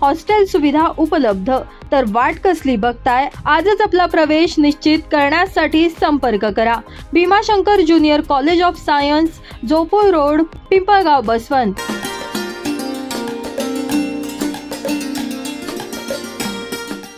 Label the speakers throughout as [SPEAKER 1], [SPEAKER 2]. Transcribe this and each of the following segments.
[SPEAKER 1] Hostel सुविधा उपलब्ध. तर वाट कसली बघताय? आजच आपला प्रवेश निश्चित करण्यासाठी संपर्क करा. Bhimashankar junior college of science Jopur road Pimpalgaon Baswant.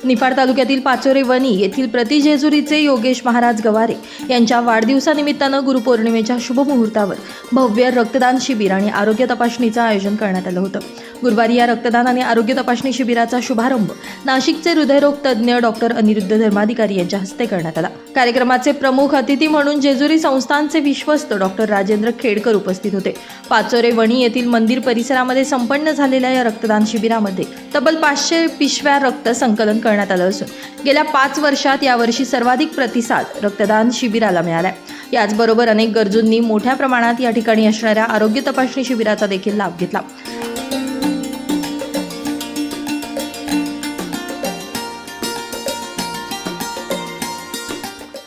[SPEAKER 1] Niphad तालुक्यातील पाचोरे वनी येथील प्रतिजेजुरीचे योगेश महाराज गवारे यांच्या वाढदिवसानिमित्तानं गुरुपौर्णिमेच्या शुभमुहूर्तावर भव्य रक्तदान शिबिर आणि आरोग्य तपासणीचं आयोजन करण्यात आलं होतं. गुरुवारी या रक्तदान आणि आरोग्य तपासणी शिबिराचा शुभारंभ. नाशिकचे हृदयरोग तज्ज्ञ डॉक्टर अनिरुद्ध धर्माधिकारी यांच्या हस्ते करण्यात आला. कार्यक्रमाचे प्रमुख अतिथी म्हणून जेजुरी संस्थानचे विश्वस्त डॉक्टर राजेंद्र खेडकर उपस्थित होते. पाचोरे वणी येथील मंदिर परिसरामध्ये संपन्न झालेल्या या रक्तदान शिबिरामध्ये तब्बल पाचशे पिशव्या रक्त संकलन करण्यात आलं असून गेल्या पाच वर्षात यावर्षी सर्वाधिक प्रतिसाद रक्तदान शिबिराला मिळालाय. याचबरोबर अनेक गरजूंनी मोठ्या प्रमाणात या ठिकाणी असणाऱ्या आरोग्य तपासणी शिबिराचा देखील लाभ घेतला.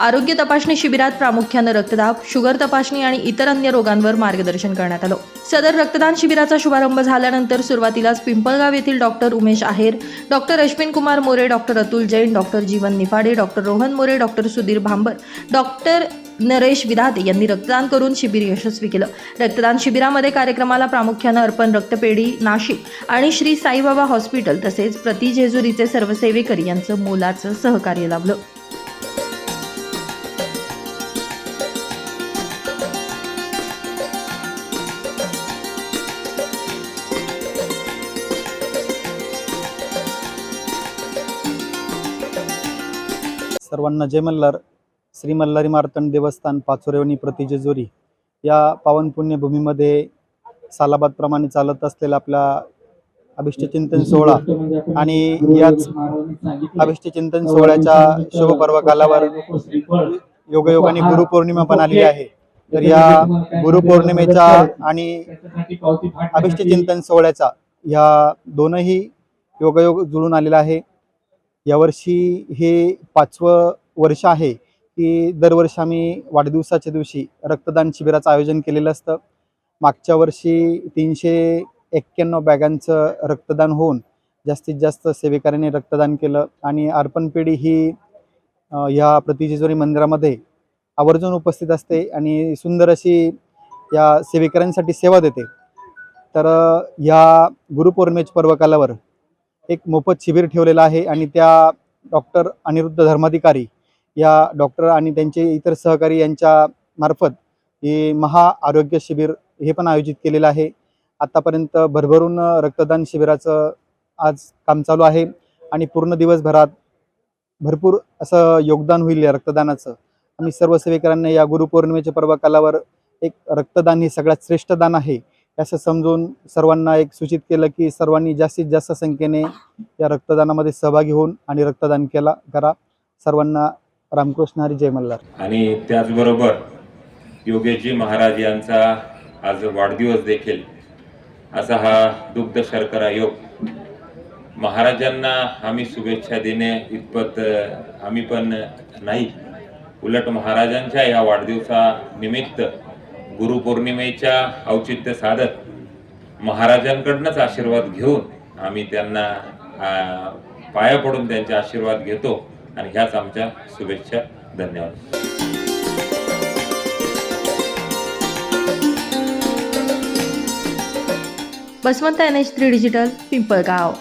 [SPEAKER 1] आरोग्य तपासणी शिबिरात प्रामुख्यानं रक्तदाब शुगर तपासणी आणि इतर अन्य रोगांवर मार्गदर्शन करण्यात आलं. सदर रक्तदान शिबिराचा शुभारंभ झाल्यानंतर सुरुवातीलाच पिंपळगाव येथील doctor Umesh Aher doctor Ashwin Kumar More doctor Atul Jain doctor Jeevan Niphade doctor Rohan More doctor Sudhir Bhambar doctor Naresh Vidhate यांनी रक्तदान करून शिबिर यशस्वी केलं. रक्तदान शिबिरामध्ये कार्यक्रमाला प्रामुख्यानं अर्पण रक्तपेढी नाशिक आणि श्री साईबाबा हॉस्पिटल तसेच प्रति जेजुरीचे सर्व सेवेकरी यांचं मोलाचं सहकार्य लाभलं.
[SPEAKER 2] सर्वांना जय मल्हार. श्री मल्हारी मार्तंड देवस्थान पाचोरेवणी प्रतिजेजुरी. या पावन पुण्यभूमीमध्ये सालाबादप्रमाणे चालत असलेला आपला अभिष्टचिंतन सोहळा आणि याच अभिष्टचिंतन सोहळ्याच्या शुभपर्व कालावर योगयोगाने गुरुपौर्णिमा पण आलेली आहे. तर या गुरुपौर्णिमेच्या आणि अभिष्टचिंतन सोहळ्याचा या दोनही योगायोग जुळून आलेला आहे. यावर्षी हे पाचवं वर्ष आहे की दरवर्षी आम्ही वाढदिवसाच्या दिवशी रक्तदान शिबिराचं आयोजन केलेलं असतं. मागच्या वर्षी तीनशे एक्क्याण्णव बॅगांचं रक्तदान होऊन जास्तीत जास्त सेवेकऱ्यांनी रक्तदान केलं आणि अर्पण पिढी ही ह्या या प्रतिजेश्वरी मंदिरामध्ये आवर्जून उपस्थित असते आणि सुंदर अशी या सेवेकऱ्यांसाठी सेवा देते. तर ह्या या गुरुपौर्णिमेच्या पर्वकालावर एक मोफत शिबिर ठेवलेलं आहे आणि त्या डॉक्टर अनिरुद्ध धर्माधिकारी या डॉक्टर आणि त्यांचे इतर सहकारी यांच्या मार्फत हे महा आरोग्य शिबिर हे पण आयोजित केलेलं आहे. आत्तापर्यंत भरभरून रक्तदान शिबिराचं आज काम चालू आहे आणि पूर्ण दिवसभरात भरपूर असं योगदान होईल या रक्तदानाचं. आम्ही सर्व सेवेकरांना या गुरुपौर्णिमेच्या पर्वकालावर एक रक्तदान हे सगळ्यात श्रेष्ठ दान आहे. असं समजून सर्वांना एक सूचित केलं की सर्वांनी जास्तीत जास्त संख्येने या रक्तदानामध्ये सहभागी होऊन आणि रक्तदान केला करा. सर्वांना रामकृष्ण हरी जय मल्हार.
[SPEAKER 3] आणि त्याचबरोबर योगेशजी महाराज यांचा आज वाढदिवस देखील असा हा दुग्ध शर्करा योग महाराजांना आम्ही शुभेच्छा देणे इतपत आम्ही पण नाही. उलट महाराजांच्या या वाढदिवसानिमित्त गुरुपौर्णिमेच्या औचित्य साधत महाराजांकडनंच आशीर्वाद घेऊन आम्ही त्यांना पाया पडून त्यांचे आशीर्वाद घेतो आणि ह्याच आमच्या शुभेच्छा धन्यवाद.
[SPEAKER 1] Baswant N H three digital Pimpalgaon.